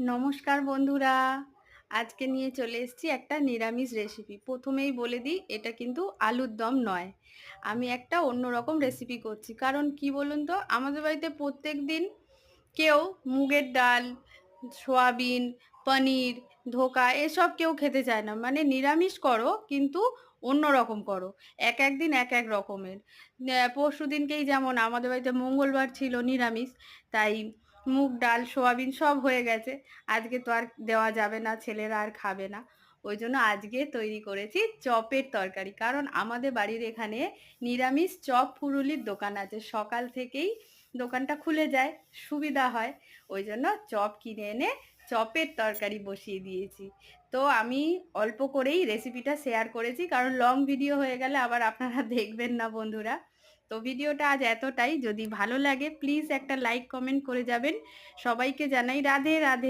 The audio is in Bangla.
নমস্কার বন্ধুরা। আজকে নিয়ে চলে এসেছি একটা নিরামিষ রেসিপি প্রথমেই বলে দিই, এটা কিন্তু আলুর দম নয়। আমি একটা অন্য রকম রেসিপি করছি। কারণ কি বলুন তো, আমাদের বাড়িতে প্রত্যেক দিন কেউ মুগের ডাল, সোয়াবিন, পনির, ধোকা এসব কেউ খেতে চায় না। মানে নিরামিষ করো, কিন্তু অন্য রকম করো। এক এক দিন এক এক রকমের। পরশু দিনকেই যেমন আমাদের বাড়িতে মঙ্গলবার ছিল নিরামিষ, তাই মুগ ডাল, সোয়াবিন সব হয়ে গেছে। আজকে তো আর দেওয়া যাবে না, ছেলেরা আর খাবে না। ওই জন্য আজকে তৈরি করেছি চপের তরকারি। কারণ আমাদের বাড়ির এখানে নিরামিষ চপ ফুরুলির দোকান আছে। সকাল থেকেই দোকানটা খুলে যায়, সুবিধা হয়। ওই জন্য চপ কিনে এনে চপের তরকারি বসিয়ে দিয়েছি। তো আমি অল্প করেই রেসিপিটা শেয়ার করেছি। কারণ লং ভিডিও হয়ে গেলে আবার আপনারা দেখবেন না বন্ধুরা। তো ভিডিওটা আজ এতটাই। যদি ভালো লাগে প্লিজ একটা লাইক কমেন্ট করে যাবেন। সবাইকে জানাই রাধে রাধে।